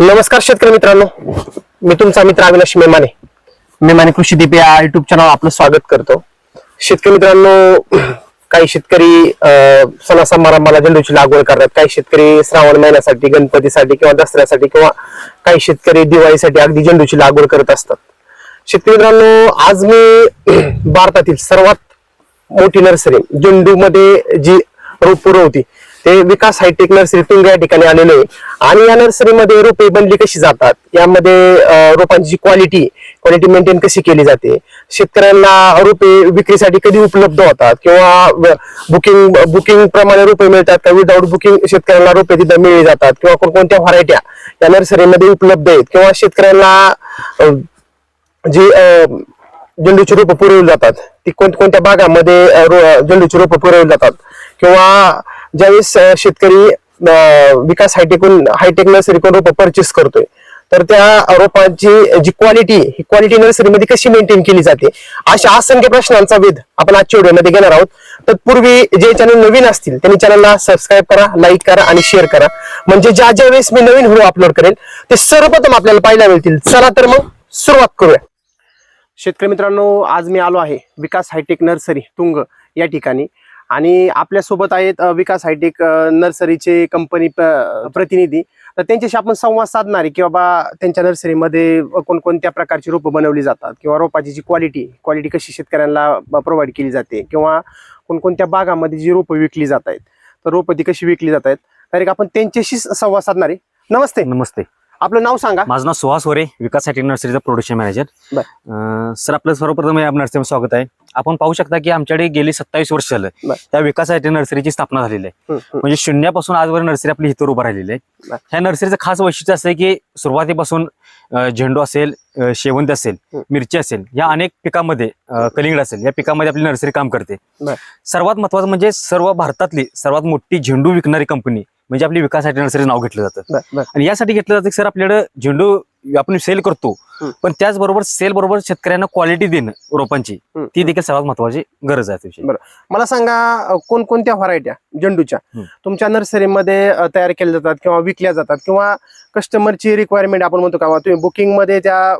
नमस्कार शेतकरी मित्रांनो. मी तुमचा मित्र अविनाश मेमाने. मेमाने कृषी दिपे या युट्यूब चॅनल आपलं स्वागत करतो. शेतकरी मित्रांनो काही शेतकरी अं, सणा समारंभाला झेंडूची लागवड करतात. काही शेतकरी श्रावण महिन्यासाठी गणपतीसाठी किंवा दसऱ्यासाठी किंवा काही शेतकरी दिवाळीसाठी अगदी झेंडूची लागवड करत असतात. शेतकरी मित्रांनो आज मी भारतातील सर्वात मोठी नर्सरी झेंडू मध्ये जी रोप पुरवती ते विकास हायटेक नर्सरी तुंग या ठिकाणी आलेले आहे आणि या नर्सरीमध्ये रोपे बनली कशी जातात? यामध्ये रोपांची क्वालिटी क्वालिटी मेंटेन कशी केली जाते? शेतकऱ्यांना रोपे विक्रीसाठी कधी उपलब्ध होतात? किंवा बुकिंग बुकिंग प्रमाणे रोपे मिळतात का? विदाऊट बुकिंग शेतकऱ्यांना रोपे तिथं मिळली जातात? किंवा कोणकोणत्या व्हरायट्या या नर्सरीमध्ये उपलब्ध आहेत? किंवा शेतकऱ्यांना जी जे झेंडूची रोपं पुरवली जातात ती कोणकोणत्या भागामध्ये रो- झेंडूची रोपं पुरवली जातात? किंवा ज्यावेळेस शेतकरी विकास हायटेकून हायटेक नर्सरीकडून रोपं परचेस करतोय तर त्या रोपांची जी क्वालिटी ही क्वालिटी नर्सरीमध्ये कशी मेंटेन केली जाते? अशा असंख्य प्रश्नांचा वेध आपण आजच्या व्हिडिओमध्ये घेणार आहोत. तत्पूर्वी जे चॅनल नवीन असतील त्यांनी चॅनलला सबस्क्राईब करा लाईक करा आणि शेअर करा. म्हणजे ज्या ज्या वेळेस मी नवीन व्हिडिओ अपलोड करेल ते सर्वप्रथम आपल्याला पाहायला मिळतील. चला तर मग सुरुवात करूया. शेतकरी मित्रांनो आज मी आलो आहे विकास हायटेक नर्सरी तुंग या ठिकाणी. आणि आपल्यासोबत आहेत विकास हायटेक नर्सरीचे कंपनी प्रतिनिधी. तर त्यांच्याशी आपण संवाद साधणार आहे की बाबा त्यांच्या नर्सरीमध्ये कोणकोणत्या प्रकारची रोपं बनवली जातात किंवा रोपाची जी क्वालिटी क्वालिटी कशी शेतकऱ्यांना प्रोव्हाइड केली जाते किंवा कोणकोणत्या भागामध्ये जी रोपं विकली जात आहेत. तर रोपं ती कशी विकली जात आहेत. तर आपण त्यांच्याशी संवाद साधणार आहे. नमस्ते. नमस्ते. आपलं नाव सांगा. माझं नाव सुहास होरे विकाससाठी नर्सरीचा प्रोडक्शन मॅनेजर सर आपलं सर्वप्रथम या नर्सरीमध्ये स्वागत आहे. आपण पाहू शकता की आमच्याकडे गेली सत्तावीस वर्ष झालं. त्या विकाससाठी नर्सरीची स्थापना झालेली आहे. म्हणजे शून्यापासून आजवर नर्सरी आपली इथं उभं राहिलेली. आहे ह्या नर्सरीचं खास वैशिष्ट्य असं आहे की सुरुवातीपासून झेंडू असेल शेवंती असेल. मिरची असेल या अनेक पिकामध्ये कलिंगड असेल या पिकामध्ये आपली नर्सरी काम करते. सर्वात महत्वाचं म्हणजे सर्व भारतातली सर्वात मोठी झेंडू विकणारी कंपनी म्हणजे आपली विकाससाठी नर्सरी नाव घेतलं जातं आणि यासाठी घेतलं जातं सर आपल्याकडे झेंडू आपण सेल करतो. पण त्याचबरोबर सेल बरोबर शेतकऱ्यांना क्वालिटी देणं रोपांची. ती देखील सर्वात महत्वाची गरज आहे. बरं. मला सांगा कोणकोणत्या व्हरायट्या झेंडूच्या. तुमच्या नर्सरीमध्ये तयार केल्या जातात किंवा विकल्या जातात किंवा कस्टमरची रिक्वायरमेंट आपण म्हणतो का तुम्ही बुकिंगमध्ये त्या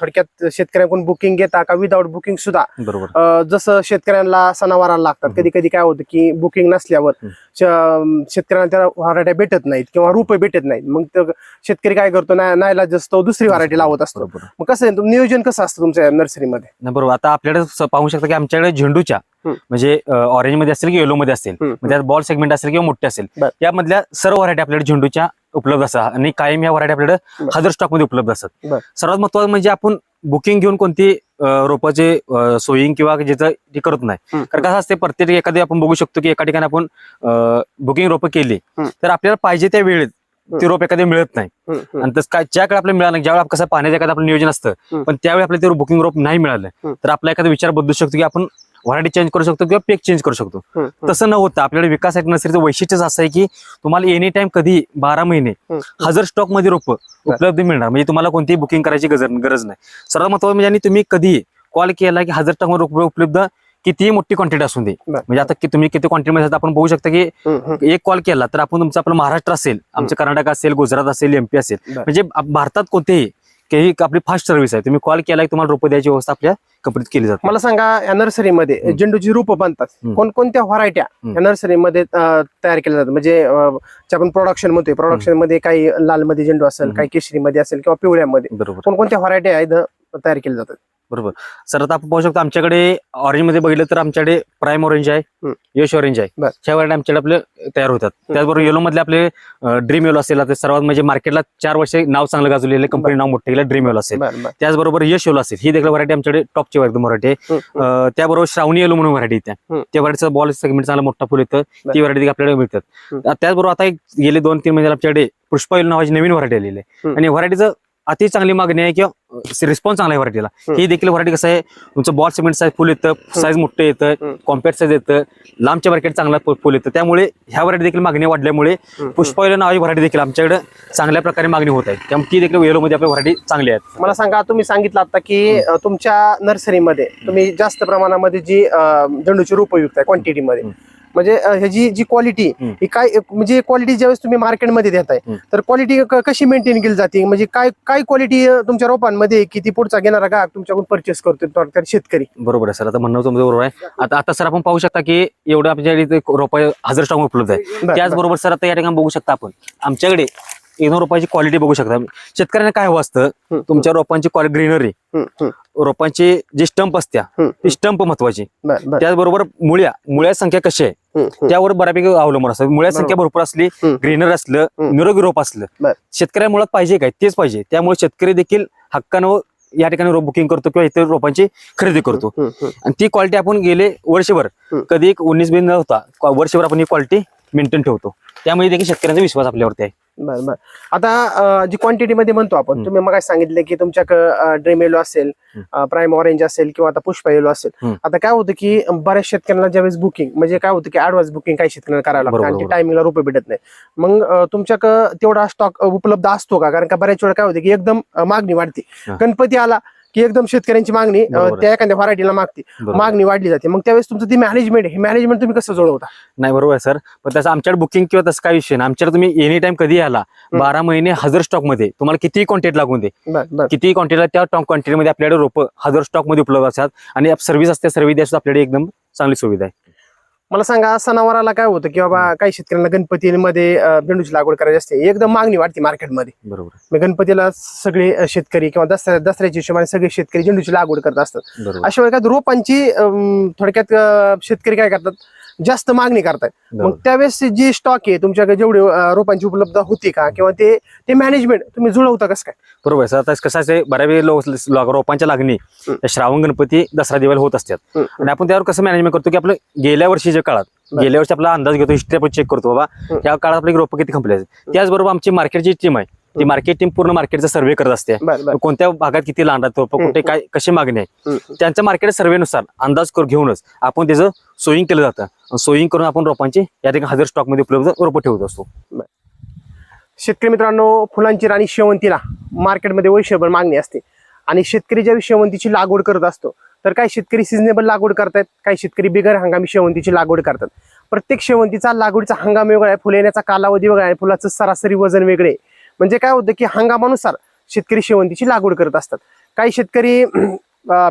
थोडक्यात शेतकऱ्यांकडून बुकिंग घेता का विदाऊट बुकिंग सुद्धा बरोबर जसं शेतकऱ्यांना सणावाराला लागतात. कधी कधी काय होतं की बुकिंग नसल्यावर शेतकऱ्यांना त्या व्हरायट्या भेटत नाहीत किंवा रुपये भेटत नाहीत मग तो शेतकरी काय करतो ना नायला जास्त दुसरी व्हरायटी लावत असतो बरोबर मग कसं आहे, नियोजन कसं असतं तुमच्या नर्सरीमध्ये नाही, बरोबर आता आपल्याकडे स- पाहू शकता की आमच्याकडे झेंडूच्या हम्म. म्हणजे ऑरेंजमध्ये असेल की येलो मध्ये असेल मग त्यात बॉल सेगमेंट असेल किंवा मोठे असेल बर. यामधल्या सर्व व्हरायटी आपल्याकडे झेंडूच्या उपलब्ध असतात आणि कायम या व्हरायटी आपल्याकडे बर. हजार स्टॉकमध्ये उपलब्ध असतात बर. सर्वात महत्वाचं म्हणजे आपण बुकिंग घेऊन कोणती अं, रोपाचे सोईंग किंवा ज्याचं ते करत नाही कारण कसं असते प्रत्येक एखादी आपण बघू शकतो की एका ठिकाणी आपण बुकिंग रोपं केली. तर आपल्याला पाहिजे त्या वेळेत ते रोप एखादी मिळत नाही. आणि तसं काय ज्या काळी आपल्याला मिळालं ज्यावेळी कसं पाण्याचं एखादं आपलं नियोजन असतं. पण त्यावेळी आपल्याला ते बुकिंग रोप नाही मिळालं. तर आपला एखादा विचार बदलू शकतो की आपण व्हरायटी चेंज करू शकतो किंवा पेक चेंज करू शकतो. तसं न होतं आपल्याला विकास नर्सरीचं वैशिष्ट्यच असं आहे की तुम्हाला एनी टाइम कधी बारा महिने हजार स्टॉकमध्ये रोप उपलब्ध मिळणार. म्हणजे तुम्हाला कोणतीही बुकिंग करायची गरज नाही. सर्वात महत्वाचं म्हणजे तुम्ही कधी कॉल केला की हजार स्टॉकमध्ये रोप उपलब्ध कितीही मोठी क्वांटिटी असून दे. म्हणजे आता की तुम्ही किती क्वांटिटी मध्ये आपण बघू शकता की. एक कॉल केला तर आपण तुमचं आपलं महाराष्ट्र असेल आमचं कर्नाटक असेल गुजरात असेल एमपी असेल. म्हणजे भारतात कोणतेही काही आपली फास्ट सर्व्हिस आहे तुम्ही कॉल केला की तुम्हाला रोपं द्यायची व्यवस्था आपल्या कंपनीत केली जाते मला सांगा या नर्सरीमध्ये. झेंडूची रूप बनतात. कोणकोणत्या व्हरायट्या. या नर्सरीमध्ये तयार केल्या जातात म्हणजे आपण प्रोडक्शन म्हणतोय प्रोडक्शनमध्ये काही लाल मध्ये झेंडू असेल. काही केशरी मध्ये असेल किंवा पिवळ्यामध्ये कोणकोणत्या व्हरायट्या तयार केल्या जातात बरोबर सर आता आपण पाहू शकतो आमच्याकडे ऑरेंजमध्ये बघितलं तर आमच्याकडे प्राईम ऑरेंज आहे. यश ऑरेंज आहे बर. ह्या व्हरायटी आमच्याकडे आपले तयार होतात त्याचबरोबर येलो मधले आपले ड्रीम येलो असेल आता सर्वात म्हणजे मार्केटला चार वर्ष नाव चांगलं गाजवलेलं कंपनी नाव मोठं केलं ड्रीम येलो असेल बरं, बरं. त्याचबरोबर यश येलो असेल ही देखील व्हरायटी आमच्याकडे टॉपची एकदम व्हरायटी आहे. अं, त्याबरोबर श्रावणी येलो म्हणून व्हरायटी येते. त्या व्हरायटीचं बॉल सेगमेंट चांगला मोठा फुल येतं बर. ती व्हरायटी आपल्याकडे मिळतात त्याचबरोबर आता एक गेले दोन तीन महिने आपल्याकडे पुष्पा येलो नावाची नवीन व्हरायटी आलेली आहे. आणि व्हरायटीचं अति चांगली मागणी आहे किंवा रिस्पॉन्स चांगला आहे व्हरायटीला हं. देखील व्हरायटी कसं आहे तुमचं बॉल सिमेंट साईज फुल येतं साईज मोठं येतं. कॉम्पॅक्ट साईज येतं लांबच्या मार्केट चांगला फुल येतं त्यामुळे ह्या व्हरायटी देखील मागणी वाढल्यामुळे. पुष्पा येलो नावाची व्हरायटी देखील आमच्याकडे चांगल्या प्रकारे मागणी होत आहे त्यामुळे ती देखील येलो मध्ये आपल्या व्हरायटी चांगली आहेत मला सांगा तुम्ही सांगितलं आता की तुमच्या नर्सरीमध्ये तुम्ही जास्त प्रमाणामध्ये जी झेंडूची रूप युक्त आहे क्वांटिटीमध्ये. म्हणजे ह्याची जी क्वालिटी. ही काय म्हणजे क्वालिटी ज्यावेळेस तुम्ही मार्केटमध्ये देताय. तर क्वालिटी कशी मेंटेन केली जाते म्हणजे काय काय क्वालिटी तुमच्या रोपांमध्ये आहे की ती पुढचा घेणारा ग्राहक तुमच्याकडून परचेस करतो शेतकरी बरोबर आहे सर आता म्हणणं तुमचं बरोबर आहे आता आता सर आपण पाहू शकता की एवढं आपल्या इथे रोप हजार स्टॉक उपलब्ध आहे बरं, त्याचबरोबर सर आता या ठिकाणी बघू शकता आपण आमच्याकडे एकदम रोपांची क्वालिटी बघू शकता शेतकऱ्यांना काय हवं असतं. तुमच्या रोपांची ग्रीनरी हम्म, हम्म. रोपांची जी स्टंप असत्या ती स्टंप महत्वाची बरं, बरं. त्याचबरोबर मुळ्या मुळ्या संख्या कशी आहे. त्यावर बऱ्यापैकी अवलंबून असतात मुळ्या संख्या भरपूर असली. ग्रीनर असलं. निरोगी रोप असलं. शेतकऱ्या मुळात पाहिजे काय तेच पाहिजे त्यामुळे शेतकरी देखील हक्कानं या ठिकाणी रोप बुकिंग करतो किंवा इतर रोपांची खरेदी करतो. आणि ती क्वालिटी आपण गेले वर्षभर. कधी एक उन्नीस बिन न होता वर्षभर आपण ही क्वालिटी मेंटेन ठेवतो त्यामुळे देखील शेतकऱ्यांचा विश्वास आपल्यावरती आहे बरं बरं आता अं, जी क्वांटिटी मध्ये म्हणतो आपण. तुम्ही मग सांगितलं की तुमच्याकडे ड्रीम येलो असेल प्राईम ऑरेंज असेल किंवा आता पुष्पा येलो असेल. आता काय होतं की बऱ्याच शेतकऱ्यांना ज्यावेळेस बुकिंग म्हणजे काय होतं की ऍडव्हान्स बुकिंग काही शेतकऱ्यांना करायला लागतं बरोबर, आणि बरोबर. टायमिंगला रुपये भेटत नाही मग अं, तुमच्याकडे तेवढा स्टॉक उपलब्ध असतो का कारण का बऱ्याच वेळा काय होतं की एकदम अं, मागणी वाढते हा. गणपती आला की एकदम शेतकऱ्यांची मागणी अं, बरोबर आहे. त्या एखाद्या व्हरायटीला मागते. बरोबर. मागणी वाढली जाते. मग त्यावेळेस तुमचं ती मॅनेजमेंट हे मॅनेजमेंट तुम्ही कसं जुळवता? नाही बरोबर आहे सर. पण त्याचं आमच्याकडे बुकिंग किंवा तसं काय विषय नाही. आमच्याकडे तुम्ही एनी टाइम कधी आला बारा महिने हजार स्टॉकमध्ये तुम्हाला किती क्वांटिटी लागून दे. बरं बरं. किती क्वांटिटीला त्या क्वांटिटी मध्ये आपल्याकडे रोप हजार स्टॉकमध्ये उपलब्ध असतात. आणि सर्व्हिस असते सर्व्हिस द्यायला आपल्याकडे एकदम चांगली सुविधा आहे. मला सांगा सणावाराला काय होतं की बाबा काही शेतकऱ्यांना गणपतीमध्ये अं, झेंडूची लागवड करायची असते. एकदम मागणी वाढते मार्केटमध्ये. बरोबर. मग गणपतीला सगळे शेतकरी किंवा दसऱ्या दसऱ्याच्या हिशोबाने सगळे शेतकरी झेंडूची लागवड करत असतात. अशा वेळी काय रोपांची थोडक्यात शेतकरी काय करतात? जास्त मागणी करतात मग. त्यावेळेस जी स्टॉक आहे तुमच्याकडे जेवढी रोपांची उपलब्ध होती का? किंवा ते ते मॅनेजमेंट तुम्ही जुळवता कसं काय? बरोबर आहे सर आता कसं आहे बऱ्यापैकी लोक रोपांच्या लागणी श्रावण गणपती दसरा दिवाळी होत असतात. आणि आपण त्यावर कसं मॅनेजमेंट करतो की आपलं गेल्या वर्षीच्या काळात. गेल्या वर्षी आपला अंदाज घेतो हिस्ट्री आपण चेक करतो बाबा. या काळात आपली रोपं किती खंपली त्याचबरोबर आमची मार्केटची टीम आहे ती. मार्केट टीम पूर्ण मार्केटचा सर्व्हे करत असते कोणत्या भागात किती लांडात रोपं. कुठे काय कशी मागणी आहे. त्यांच्या मार्केट सर्वेनुसार अंदाज कर घेऊनच आपण त्याचं सोईंग केलं जातं सोईंग करून आपण रोपांची या ठिकाणी हजार स्टॉकमध्ये उपलब्ध रोपं ठेवत असतो शेतकरी मित्रांनो फुलांची राणी शेवंतीला मार्केटमध्ये वैश्यभर मागणी असते. आणि शेतकरी ज्यावेळी शेवंतीची लागवड करत असतो तर काही शेतकरी सिजनेबल लागवड करतात काही शेतकरी बिगर हंगामी शेवंतीची लागवड करतात. प्रत्येक शेवंतीचा लागवडीचा हंगाम वेगळा आहे फुले येण्याचा कालावधी वेगळा आहे फुलाचं सरासरी वजन वेगळे आहे. म्हणजे काय होतं की हंगामानुसार शेतकरी शेवंतीची लागवड करत असतात. काही शेतकरी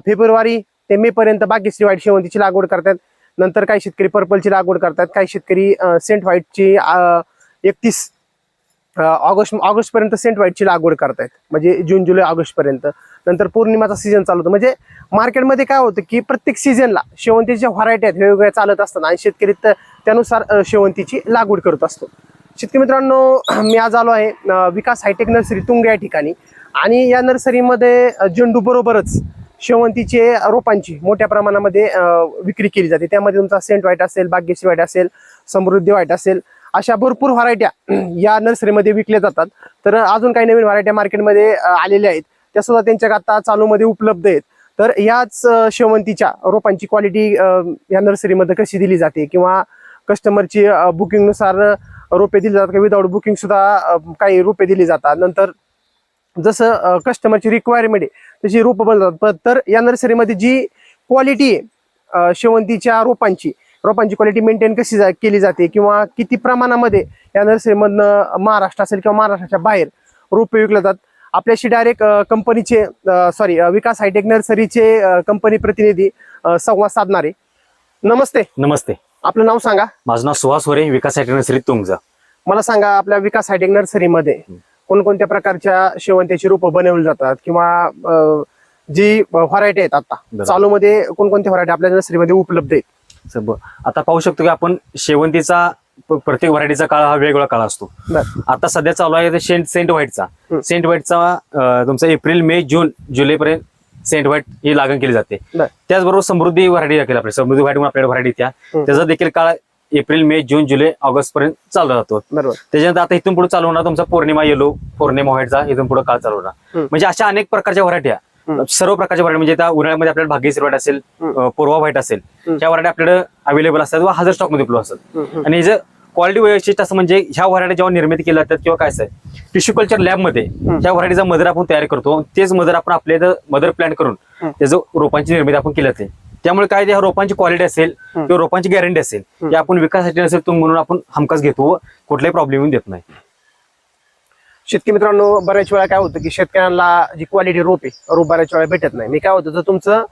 फेब्रुवारी ते मे पर्यंत बागेश्री व्हाईट शेवंतीची लागवड करतात नंतर काही शेतकरी पर्पलची लागवड करतात काही शेतकरी सेंट व्हाईटची एकतीस ऑगस्ट ऑगस्ट पर्यंत सेंट व्हाईटची लागवड करतायत. म्हणजे जून जुलै ऑगस्ट पर्यंत नंतर पौर्णिमाचा सीझन चालू होतो. म्हणजे मार्केटमध्ये काय होतं की प्रत्येक सीझनला शेवंतीच्या व्हरायटी आहेत वेगवेगळ्या चालत असतात आणि शेतकरी त्यानुसार शेवंतीची लागवड करत असतो. शेतकरी मित्रांनो मी आज आलो आहे विकास हायटेक नर्सरी तुंग या ठिकाणी. आणि या नर्सरीमध्ये झेंडू बरोबरच शेवंतीचे रोपांची मोठ्या प्रमाणामध्ये विक्री केली जाते. त्यामध्ये तुमचा सेंट व्हाईट असेल भाग्यश्री व्हाईट असेल समृद्धी व्हाईट असेल अशा भरपूर व्हरायट्या या नर्सरीमध्ये विकल्या जातात. तर अजून काही नवीन व्हरायट्या मार्केटमध्ये आलेल्या आहेत. त्या सुद्धा त्यांच्या आता चालूमध्ये उपलब्ध आहेत. तर याच शेवंतीच्या रोपांची क्वालिटी या नर्सरीमध्ये कशी दिली जाते? किंवा कस्टमरची बुकिंगनुसार रोपे दिली जातात किंवा विदाऊट बुकिंग सुद्धा काही रोपे दिली जातात. नंतर जसं कस्टमरची रिक्वायरमेंट आहे तशी रोपं बनतात. तर या नर्सरीमध्ये जी क्वालिटी आहे शेवंतीच्या रोपांची रोपांची क्वालिटी मेंटेन कशी जा केली जाते किंवा किती प्रमाणामध्ये या नर्सरीमधनं महाराष्ट्र असेल किंवा महाराष्ट्राच्या बाहेर रोपे विकले जातात. आपल्याशी डायरेक्ट कंपनीचे सॉरी विकास हायटेक नर्सरीचे कंपनी प्रतिनिधी संवाद साधणारे. नमस्ते. नमस्ते. आपलं नाव सांगा. माझं नाव सुहास होरे विकास नर्सरी तुमचा. मला सांगा आपल्या विकास हायटेक नर्सरीमध्ये कोणकोणत्या प्रकारच्या शेवंत्याची रोपं बनवली जातात किंवा जी व्हरायटी आहेत आता. चालूमध्ये कोणकोणत्या व्हरायटी आपल्या नर्सरीमध्ये उपलब्ध आहेत? आता पाहू शकतो की आपण शेवंतीचा प- प्रत्येक व्हरायटीचा काळ हा वेगवेगळा काळ असतो बरं. आता सध्या चालू आहे सेंट सेंट व्हाईटचा. सेंट व्हाईटचा अं, तुमचा एप्रिल मे जून जुलै पर्यंत सेंट व्हाईट ही लागण केली जाते बरं. त्याचबरोबर समृद्धी व्हरायटी केली आपली समृद्धी व्हाईट म्हणून आपल्याकडे व्हरायटी त्या हम्म. त्याचा देखील काळ एप्रिल मे जून जुलै ऑगस्ट पर्यंत चालू बरोबर त्याच्यानंतर आता इथून पुढे चालू होणार तुमचा पौर्णिमा येलो पौर्णिमा व्हाईटचा इथून पुढे काळ चालू होणार हम्म. म्हणजे अशा अनेक प्रकारच्या व्हरायट्या हम्म. सर्व प्रकारच्या व्हरायटी म्हणजे त्या उन्हाळ्यामध्ये आपल्याला भाग्यश्री व्हाईट असेल पूर्वा व्हाईट असेल हम्म. ह्या व्हरायटी आपल्याकडे अवेलेबल असतात व हजार स्टॉकमध्ये उपलब्ध असतात. आणि जे क्वालिटी वैशिष्ट्य असं म्हणजे ह्या व्हरायटी जेव्हा निर्मिती केल्या जातात किंवा काय असं टिश्यू कल्चर लॅबमध्ये ह्या व्हरायटीचा मदर आपण तयार करतो तेच मदर आपण आपल्या मदर प्लॅन करून. त्याचं रोपांची निर्मिती आपण केली जाते त्यामुळे काय त्या रोपांची क्वालिटी असेल. किंवा रोपांची गॅरंटी असेल. ती आपण विकासासाठी नसेल तो म्हणून आपण हमखास घेतो व कुठलाही प्रॉब्लेम येऊन देत नाही शेतकरी मित्रांनो बऱ्याच वेळा काय होतं की शेतकऱ्यांना जी क्वालिटी रोप आहे रोप बऱ्याच वेळा भेटत नाही. मी काय होतं तर तुमचं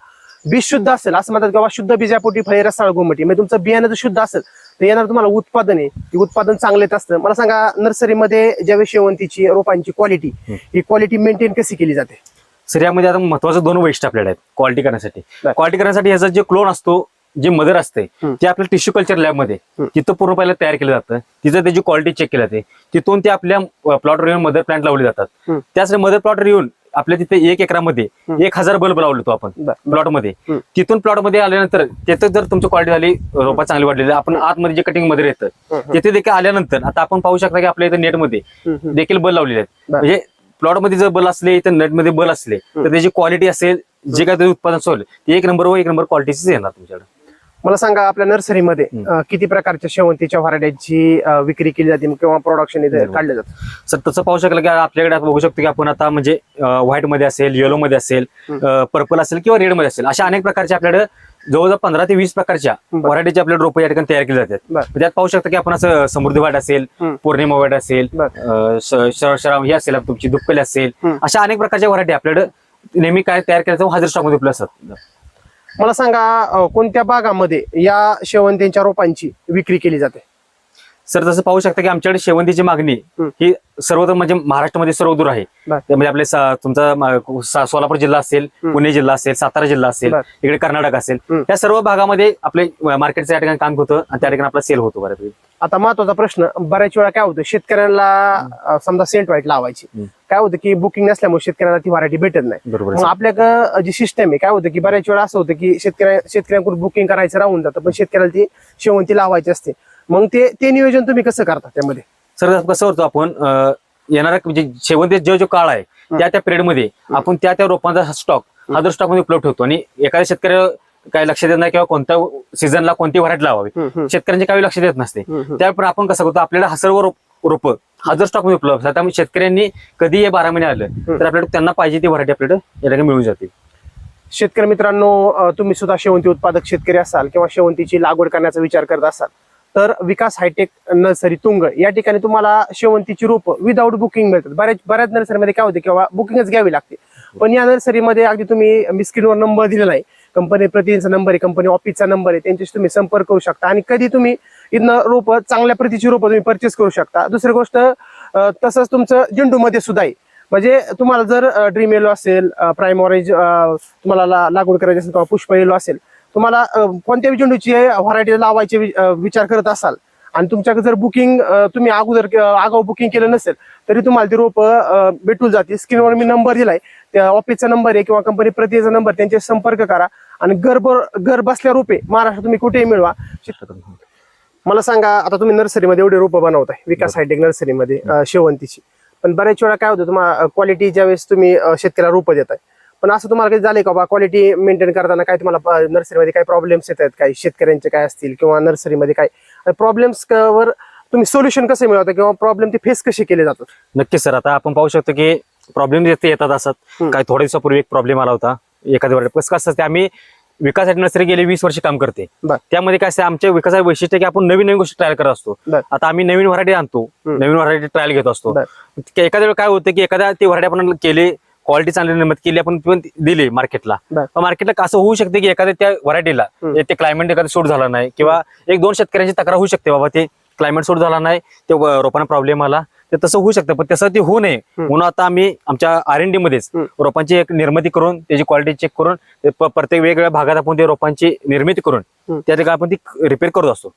बीज शुद्ध असेल असं म्हणतात की बाबा शुद्ध बीजापोटी फळे रसाळ गोमटी म्हणजे तुमचं बियाणं जर शुद्ध असेल तर येणार तुम्हाला उत्पादन आहे. ते उत्पादन चांगलं येत असतं. मला सांगा नर्सरीमध्ये ज्यावेळी शेवंतीची रोपांची क्वालिटी ही. क्वालिटी मेंटेन कशी केली जाते? सर यामध्ये आता महत्वाचं दोन वैशिष्ट्य आपल्याकडे आहेत क्वालिटी करण्यासाठी. क्वालिटी करण्यासाठी याचा जे क्लोन असतो जे मदर असते. ते आपल्या टिश्यू कल्चर लॅबमध्ये हम्म. तिथं पूर्ण पहिला तयार केलं जातं तिथं त्याची क्वालिटी चेक केली जाते तिथून ते आपल्या प्लॉटवर येऊन मदर प्लांट लावले जातात. त्याच मदर प्लॉटवर येऊन आपल्या तिथे एक एकरामध्ये. एक हजार बल्ब लावले तो आपण. प्लॉटमध्ये. तिथून प्लॉटमध्ये आल्यानंतर तिथं जर तुमची क्वालिटी झाली रोपा चांगली वाढलेली आपण आतमध्ये जे कटिंगमध्ये येतं. तिथे देखील आल्यानंतर आता आपण पाहू शकता की आपल्या इथं नेटमध्ये. देखील बल लावलेले आहेत. म्हणजे प्लॉटमध्ये जर बल असले इथं नेटमध्ये बल असले तर त्याची क्वालिटी असेल जे काय उत्पादन असेल ते एक नंबर व एक नंबर क्वालिटीच येणार तुमच्याकडे मला सांगा आपल्या नर्सरीमध्ये. अं, किती प्रकारच्या शेवंतीच्या व्हरायटीची विक्री केली जाते किंवा प्रोडक्शन इथे बरोबर. काढलं जातं सर तसं पाहू शकलं की आपल्याकडे आपण बघू शकतो की आपण आता म्हणजे व्हाईटमध्ये असेल येलो मध्ये असेल पर्पल असेल किंवा रेडमध्ये असेल अशा अनेक प्रकारच्या आपल्याकडे जवळजवळ पंधरा ते वीस प्रकारच्या बर. व्हरायटीचे आपल्याला रोपं या ठिकाणी तयार केली जातात. त्यात पाहू शकता की आपण असं समृद्धी वाट असेल हम्म. पौर्णिमा वाट असेल बर. अं, श- शरद शराब ही असेल तुमची दुप्कली असेल हम्म. अशा अनेक प्रकारच्या व्हरायटी आपल्याकडे नेहमी काय तयार केल्या जातात, हजर स्टॉकमध्ये उपलब्ध असतात मला सांगा कोणत्या भागामध्ये या शेवंतीच्या रोपांची विक्री केली जाते सर तसं पाहू शकता की आमच्याकडे शेवंतीची मागणी. ही सर्वत्र म्हणजे महाराष्ट्रामध्ये सर्वदूर आहे म्हणजे आपले तुमचा सोलापूर जिल्हा असेल. पुणे जिल्हा असेल सातारा जिल्हा असेल. इकडे कर्नाटक असेल हम्म. या सर्व भागामध्ये आपले मार्केटचं या ठिकाणी काम होतं आणि त्या ठिकाणी आपला सेल होतो बऱ्यापैकी आता महत्त्वाचा प्रश्न बऱ्याच वेळा काय होतं शेतकऱ्यांना समजा सेंट व्हाईट लावायची. काय होतं की बुकिंग नसल्यामुळे शेतकऱ्यांना ती व्हरायटी भेटत नाही. मग आपल्याकडं जी सिस्टम आहे काय होतं की बऱ्याच वेळा असं होतं की शेतकऱ्या शेतकऱ्यांकडून बुकिंग करायचं राहून जातं पण शेतकऱ्याला ती शेवंती लावायची असते. मग ते ते नियोजन तुम्ही कसं करता त्यामध्ये? सर कसं होतं आपण येणारा म्हणजे शेवंती जो जो काळ आहे त्या त्या पिरियडमध्ये आपण त्या त्या रोपांचा स्टॉक हजर स्टॉकमध्ये उपलब्ध ठेवतो आणि एखाद्या शेतकऱ्या काय लक्ष देत नाही किंवा कोणत्या सीझनला कोणती व्हरायटी लावावी. शेतकऱ्यांचे काही लक्ष देत नसते. त्याप्रमाणे आपण कसं करतो आपल्याला हा सर्व रोप हजर स्टॉकमध्ये उपलब्ध त्यामुळे शेतकऱ्यांनी कधी हे बारा महिने आलं तर आपल्याला त्यांना पाहिजे ती व्हरायटी आपल्याला या मिळून जाते. शेतकरी मित्रांनो तुम्ही सुद्धा शेवंती उत्पादक शेतकरी असाल किंवा शेवंतीची लागवड करण्याचा विचार करत असाल तर विकास हायटेक नर्सरी तुंग या ठिकाणी तुम्हाला शेवंतीची रोप विदाऊट बुकिंग मिळतात. बऱ्याच बऱ्याच नर्सरीमध्ये काय होते किंवा बुकिंगच घ्यावी लागते. पण या नर्सरीमध्ये अगदी तुम्ही मी स्क्रीनवर नंबर दिलेला आहे कंपनी प्रतिनिधीचा नंबर आहे कंपनी ऑफिसचा नंबर आहे त्यांच्याशी तुम्ही संपर्क करू शकता. आणि कधी तुम्ही इथनं रोपं चांगल्या प्रतीची रोपं तुम्ही परचेस करू शकता. दुसरी गोष्ट तसंच तुमचं झेंडूमध्ये सुद्धा आहे. म्हणजे तुम्हाला जर ड्रीम येलो असेल प्राईम ऑरेंज तुम्हाला लागवड करायची असेल किंवा पुष्प येलो असेल तुम्हाला कोणत्या कोणत्याही झेंडूची व्हरायटी लावायचे वि- विचार करत असाल आणि तुमच्याकडे जर बुकिंग तुम्ही अगोदर आगाऊ बुकिंग केलं नसेल तरी तुम्हाला ती रोप भेटून जाते स्क्रीनवर मी नंबर दिलाय. त्या ऑफिसचा नंबर आहे किंवा कंपनी प्रतिनिधीचा नंबर त्यांचे संपर्क करा. आणि घर घर बसल्या रोपे महाराष्ट्रात तुम्ही कुठेही मिळवा. मला सांगा आता तुम्ही नर्सरीमध्ये एवढे रोपं बनवताय विकास हायटेक नर्सरीमध्ये शेवंतीची. पण बऱ्याच वेळा काय होतं तुम्हाला क्वालिटी ज्यावेळेस तुम्ही शेतकऱ्याला रोपं देताय. पण असं तुम्हाला काही झालंय का बा क्वालिटी मेंटेन करताना काय तुम्हाला नर्सरीमध्ये काही प्रॉब्लेम्स येत आहेत? काही शेतकऱ्यांचे काय असतील किंवा नर्सरीमध्ये काय? प्रॉब्लेम्स वर तुम्ही सोल्युशन कसं मिळवता किंवा प्रॉब्लेम ते फेस कसे केले जातात? नक्कीच सर आता आपण पाहू शकतो की प्रॉब्लेम येते येतात असतात. काही थोड्या दिवसापूर्वी एक प्रॉब्लेम आला होता. एखाद्या वेळेस. कसं कसं असते आम्ही विकास नर्सरी गेले वीस वर्ष काम करते. त्यामध्ये काय असते आमच्या विकासाचे वैशिष्ट्य की आपण नवीन नवीन गोष्टी ट्रायल करत असतो. आता आम्ही नवीन व्हरायटी आणतो. नवीन व्हरायटी ट्रायल घेत असतो. एखाद्या वेळी काय होतं की एखाद्या ती व्हरायटी आपण केली क्वालिटी चांगली निर्मित केली आपण दिली मार्केटला. मार्केटला असं होऊ शकते की एखाद्या त्या व्हरायटीला. ते क्लायमेट एखादं सूट झाला नाही. किंवा एक दोन शेतकऱ्यांची तक्रार होऊ शकते बाबा ते क्लायमेट सूट झाला नाही ते रोपांना प्रॉब्लेम आला. ते तसं होऊ शकतं पण तसं ते होऊ नये म्हणून आता आम्ही आमच्या आर एन डी मध्येच. रोपांची एक निर्मिती करून त्याची क्वालिटी चेक करून प्रत्येक वेगवेगळ्या भागात आपण ते रोपांची निर्मिती करून. त्या ठिकाणी आपण ती रिपेअर करत असतो